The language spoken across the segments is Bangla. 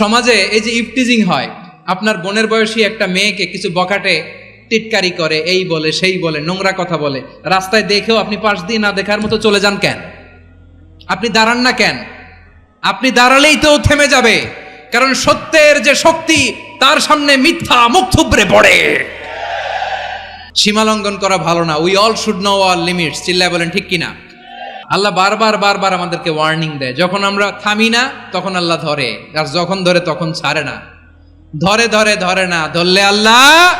সমাজে এই যে ইফটিজিং হয়, আপনার বোনের বয়সী একটা মেয়েকে কিছু বকাটে টিটকারি করে, এই বলে, সেই বলে, নোংরা কথা বলে, রাস্তায় দেখেও আপনি পাশ দিয়ে না দেখার মতো চলে যান কেন? আপনি দাঁড়ান না কেন? আপনি দাঁড়ালেই তো থেমে যাবে, কারণ সত্যের যে শক্তি, তার সামনে মিথ্যা মুখ থুবড়ে পড়ে। সীমালঙ্ঘন করা ভালো না we all should know all limits চিল্লায় বলেন ঠিক কিনা? আল্লাহ বারবার বারবার আমাদেরকে ওয়ার্নিং দেয়। যখন আমরা থামি না, তখন আল্লাহ ধরে। আর যখন ধরে, তখন ছাড়ে না। ধরে ধরে ধরে না। ধরলে আল্লাহ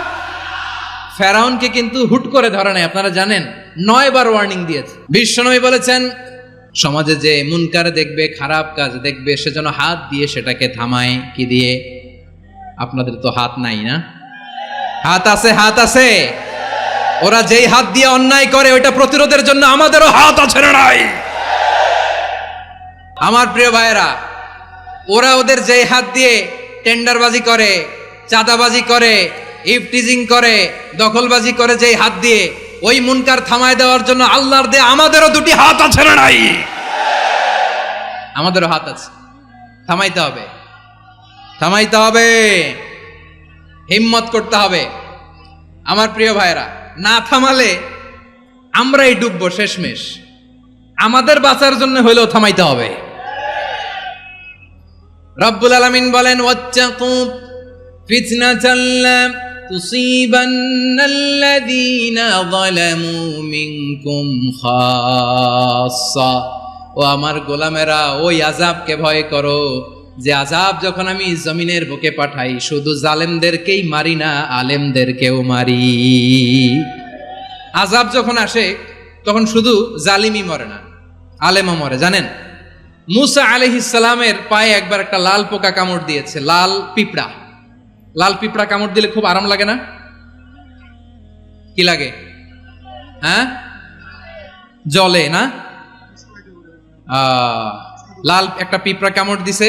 ফেরাউনকে কিন্তু হুট করে ধরে নাই আপনারা জানেন নয় বার ওয়ার্নিং দিয়েছে। বিশ্বনবী বলেছেন, সমাজে যে মুনকার দেখবে, খারাপ কাজ দেখবে, সে যেন হাত দিয়ে সেটাকে থামায়। কি দিয়ে? আপনাদের তো হাত নাই না? হাত আছে হাত আছে। ওরা যেই হাত দিয়ে অন্যায় করে, ওইটা প্রতিরোধের জন্য আমাদেরও হাত আছে নাই? আমার প্রিয় ভাইয়েরা, ওরা ওদের যেই হাত দিয়ে টেন্ডারবাজি করে, চাঁদাবাজি করে, ইফটিজিং করে, দখলবাজি করে যেই হাত দিয়ে, ওই মুনকার থামায় দেওয়ার জন্য আল্লাহর দে আমাদেরও দুটি হাত আছে না নাই? আমাদেরও হাত আছে। থামাইতে হবে। থামাইতে হবে। হিম্মত করতে হবে। আমার প্রিয় ভাইরা না থামালে আমরাই ডুববো শেষমেশ। আমাদের বাঁচার জন্য হইলেও থামাইতে হবে। রব্বুল আলামিন বলেন ও আমার গোলামেরা, ওই আযাবকে ভয় করো। যে আযাব যখন আমি জমিনের বুকে পাঠাই, শুধু জালেমদেরকেই মারি না, আলেমদেরকেও মারি। আযাব যখন আসে, তখন শুধু জালিমই মরে না, আলেমও মরে। জানেন? মুসা আলহিসালামের পায়ে একবার একটা লাল পোকা কামড় দিয়েছে, লাল পিঁপড়া। লাল পিঁপড়া কামড় দিলে খুব আরাম লাগে না? কি লাগে? হ্যাঁ? জলে না? লাল একটা পিঁপড়া কামড় দিছে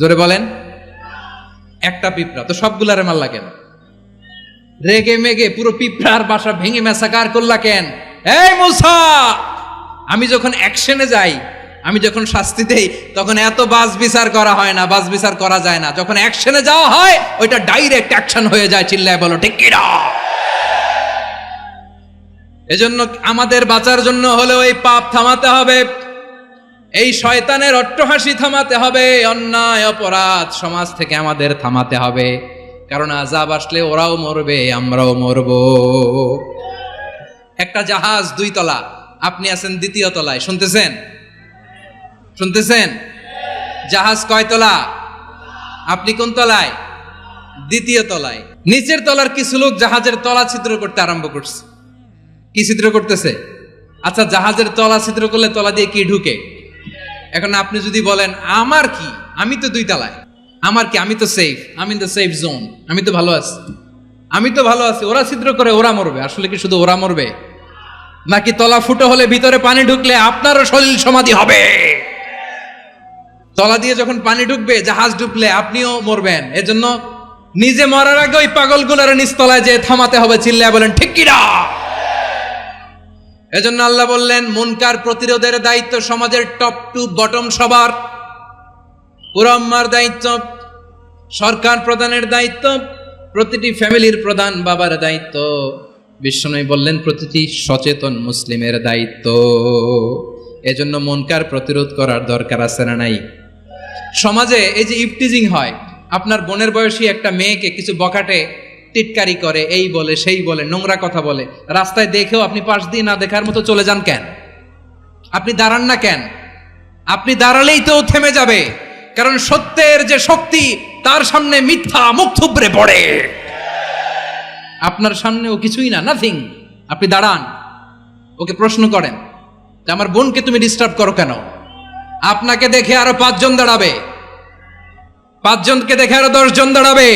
জোরে বলেন। একটা পিঁপড়া, তো সবগুলারে মারলা কেন? রেগে মেগে পুরো পিঁপড়ার বাসা ভেঙে মেসাকার করলা কেন? এই মুসা! আমি যখন অ্যাকশনে যাই, আমি যখন শাস্তি দেই, তখন এত বাস বিচার করা হয় না বাস বিচার করা যায় না। যখন অ্যাকশনে যাওয়া হয়, ওইটা ডাইরেক্ট অ্যাকশন হয়ে যায়, চিল্লায় বলো, ঠিক এজন্য আমাদের বাঁচার জন্য হলেও এই পাপ থামাতে হবে। এই শয়তানের অট্টহাসি থামাতে হবে, অন্যায় অপরাধ সমাজ থেকে আমাদের থামাতে হবে। কারণ আজাব আসলে ওরাও মরবে, আমরাও মরব। একটা জাহাজ দুই তলা, আপনি আছেন দ্বিতীয় তলায়, শুনতেছেন? শুনতেছেন? জাহাজ কয় তলা? আপনি কোন তলায়? দ্বিতীয় তলায়। নিচের তলার কিছু লোক জাহাজের তলা ছিদ্র করতে আরম্ভ করছে। কি ছিদ্র করতেছে? আচ্ছা জাহাজের তলা ছিদ্র করলে তলা দিয়ে কি ঢুকে? এখন আপনি যদি বলেন, আমার কি? আমি তো দুই তলায়। আমার কি? আমি তো সেফ আমি তো সেফ জোন আমি তো ভালো আছি। আমি তো ভালো আছি। ওরা ছিদ্র করে, ওরা মরবে। আসলে কি শুধু ওরা মরবে? নাকি তলা ফুটো হলে ভিতরে পানি ঢুকলে আপনারও শরীর সমাধি হবে? তলা দিয়ে যখন পানি ঢুকবে, জাহাজ ঢুকলে আপনিও মরবেন। এজন্য নিজে মরার আগে ওই পাগলগুলোর নিচতলায় যে থামাতে হবে, চিল্লায় বলেন, ঠিক কিনা এজন্য আল্লাহ বললেন, মুনকার প্রতিরোধের দায়িত্ব সমাজের টপ টু বটম সবার। পুরম্মার দায়িত্ব, সরকার প্রধানের দায়িত্ব, প্রতিটি ফ্যামিলির প্রধান বাবার দায়িত্ব। বিশ্বনবী বললেন, প্রতিটি সচেতন মুসলিমের দায়িত্ব। এজন্য মনকার প্রতিরোধ করার দরকার আছে না নাই? সমাজে এই যে ইফটিজিং হয়, আপনার বোনের বয়সী একটা মেয়েকে কিছু বকাটে টিটকারি করে, এই বলে, সেই বলে, নোংরা কথা বলে। রাস্তায় দেখেও আপনি পাশ দিয়ে না দেখার মতো চলে যান কেন? আপনি দাঁড়ান না কেন? আপনি দাঁড়ালেই তো থেমে যাবে। কারণ সত্যের যে শক্তি, তার সামনে মিথ্যা মুখ থুবড়ে পড়ে। আপনার সামনে ও কিছুই না নাথিং আপনি দাঁড়ান। ওকে প্রশ্ন করেন, যে আমার বোনকে তুমি ডিস্টার্ব করো কেন? আপনাকে দেখে আরও পাঁচজন দাঁড়াবে। পাঁচজনকে দেখে আরও দশজন দাঁড়াবে।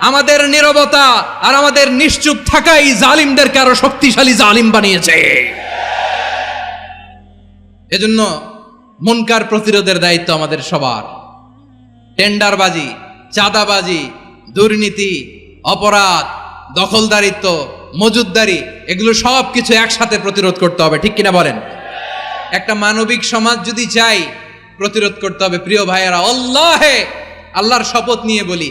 আমাদের নীরবতা আর আমাদের নিশ্চুপ থাকাই জালিমদেরকে আরও শক্তিশালী জালিম বানিয়েছে। এজন্য মুনকার প্রতিরোধের দায়িত্ব আমাদের সবার। টেন্ডারবাজি, চাঁদাবাজি, দুর্নীতি, অপরাধ, দখলদারিত্ব, মজুদদারি, এগুলো সব কিছু একসাথে প্রতিরোধ করতে হবে, ঠিক কিনা বলেন? একটা মানবিক সমাজ যদি চাই প্রতিরোধ করতে হবে, প্রিয় ভাইয়েরা, আল্লাহে! আল্লাহর শপথ নিয়ে বলি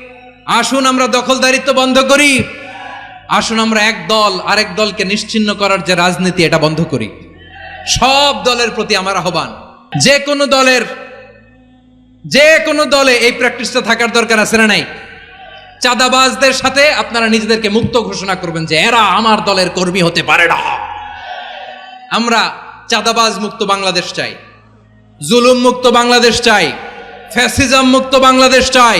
আসুন আমরা দখলদারিত্ব বন্ধ করি। আসুন আমরা এক দল আরেক দলকে নিশ্চিন্ন করার যে রাজনীতি, এটা বন্ধ করি। সব দলের প্রতি আমার আহ্বান, যে কোনো দলের, যে কোনো দলে এই প্র্যাকটিসটা থাকার দরকার আছে না নাই? চাঁদাবাজদের সাথে আপনারা নিজেদেরকে মুক্ত ঘোষণা করবেন যে এরা আমার দলের কর্মী হতে পারে না। আমরা চাঁদাবাজ মুক্ত বাংলাদেশ চাই, জুলুম মুক্ত বাংলাদেশ চাই ফ্যাসিজম মুক্ত বাংলাদেশ চাই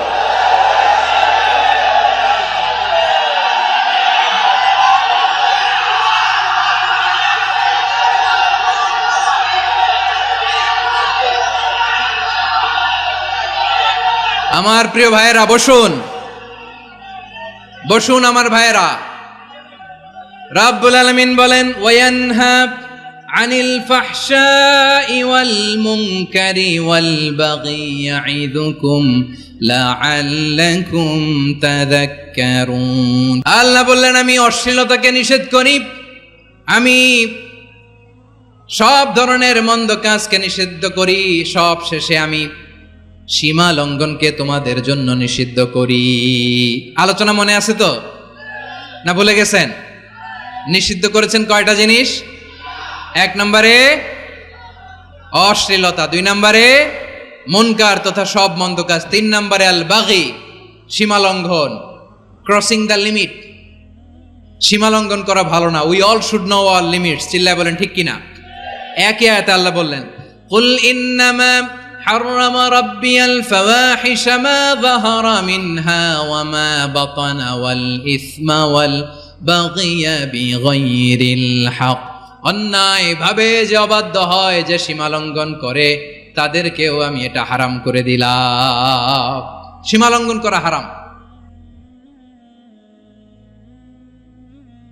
আমার প্রিয় ভাইয়েরা, বসুন। বসুন আমার ভাইয়েরা। রাব্বুল আলামিন বলেন ওয়ানহা আনিল ফাহশাই ওয়াল মুনকারি ওয়াল বাগি ইয়াইদুকুম লাআল্লাকুম তাযাক্কারুন। আল্লাহ বললেন, আমি অশ্লীলতাকে নিষেধ করি। আমি সব ধরনের মন্দ কাজকে নিষিদ্ধ করি। সব শেষে আমি সীমা লঙ্ঘনকে তোমাদের জন্য নিষিদ্ধ করি। আলোচনা মনে আছে তো? না ভুলে গেছেন? নিষিদ্ধ করেছেন কয়টা জিনিস? এক নম্বরে অশ্লীলতা, দুই নম্বরে মনকার তথা সব মন্দ কাজ, তিন নম্বরে আল বাগি সীমা লঙ্ঘন ক্রসিং দ্য লিমিট সীমা লঙ্ঘন করা ভালো না। We all should know all limits চিল্লায় বলেন ঠিক কিনা? একই আয়াতে আল্লাহ বললেন, কুল ইন্নামা حرم ربي الفواحش ما ظهر منها وما بطن والإثم والبغي بغير الحق অন্যায় ভাবে যে অবাধ্য হয় যে সীমালঙ্ঘন করে তাদেরকেও আমি এটা হারাম করে দিলাম সীমালঙ্ঘন করা হারাম